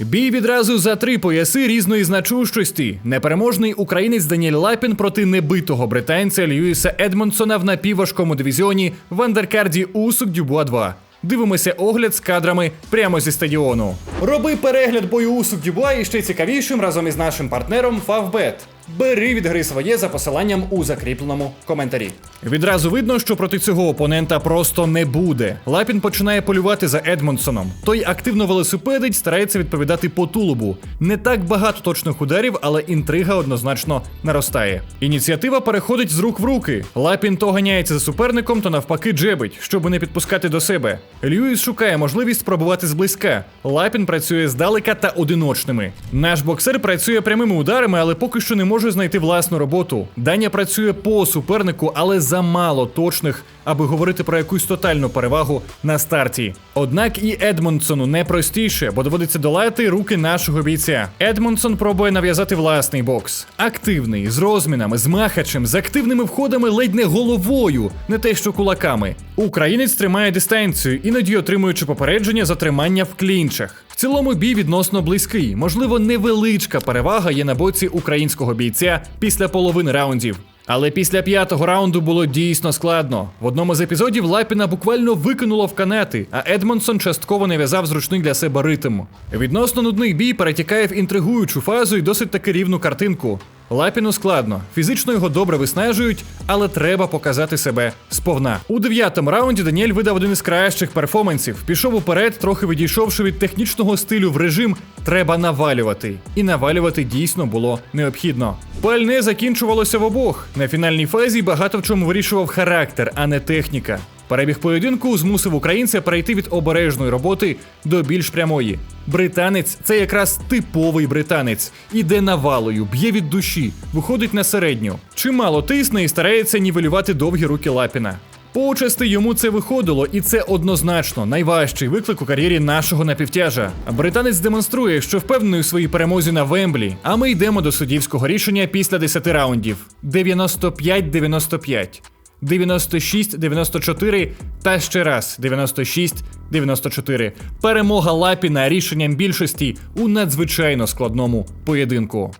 Бій відразу за три пояси різної значущості. Непереможний українець Даніель Лапін проти небитого британця Льюіса Едмонсона в напівважкому дивізіоні в андеркарді Усук Дюбуа 2. Дивимося огляд з кадрами прямо зі стадіону. Роби перегляд бою Усук Дюбуа і ще цікавішим разом із нашим партнером Favbet. Бери від гри своє за посиланням у закріпленому коментарі. Відразу видно, що проти цього опонента просто не буде. Лапін починає полювати за Едмонсоном. Той активно велосипедить, старається відповідати по тулубу. Не так багато точних ударів, але інтрига однозначно наростає. Ініціатива переходить з рук в руки. Лапін то ганяється за суперником, то навпаки джебить, щоб не підпускати до себе. Льюіс шукає можливість спробувати зблизька. Лапін працює здалека та одиночними. Наш боксер працює прямими ударами, але поки що не може знайти власну роботу. Даня працює по супернику, але замало точних, аби говорити про якусь тотальну перевагу на старті. Однак і Едмонсону не простіше, бо доводиться долати руки нашого бійця. Едмонсон пробує нав'язати власний бокс. Активний, з розмінами, з махачем, з активними входами ледь не головою, не те що кулаками. Українець тримає дистанцію, іноді отримуючи попередження за тримання в клінчах. В цілому бій відносно близький, можливо, невеличка перевага є на боці українського бійця після половини раундів. Але після п'ятого раунду було дійсно складно. В одному з епізодів Лапіна буквально викинуло в канети, а Едмонсон частково нав'язав зручний для себе ритм. Відносно нудний бій перетікає в інтригуючу фазу і досить таки рівну картинку. Лапіну складно, фізично його добре виснажують, але треба показати себе сповна. У дев'ятому раунді Даніель видав один із кращих перформансів. Пішов уперед, трохи відійшовши від технічного стилю в режим треба навалювати. І навалювати дійсно було необхідно. Пальне закінчувалося в обох. На фінальній фазі багато в чому вирішував характер, а не техніка. Перебіг поєдинку змусив українця перейти від обережної роботи до більш прямої. Британець це якраз типовий британець. Іде навалою, б'є від душі, виходить на середню. Чимало тисне і старається нівелювати довгі руки Лапіна. Почасти йому це виходило, і це однозначно найважчий виклик у кар'єрі нашого напівтяжа. Британець демонструє, що впевнений у своїй перемозі на Вемблі, а ми йдемо до суддівського рішення після 10 раундів: 95-95. 96-94 та ще раз 96-94. Перемога Лапіна рішенням більшості у надзвичайно складному поєдинку.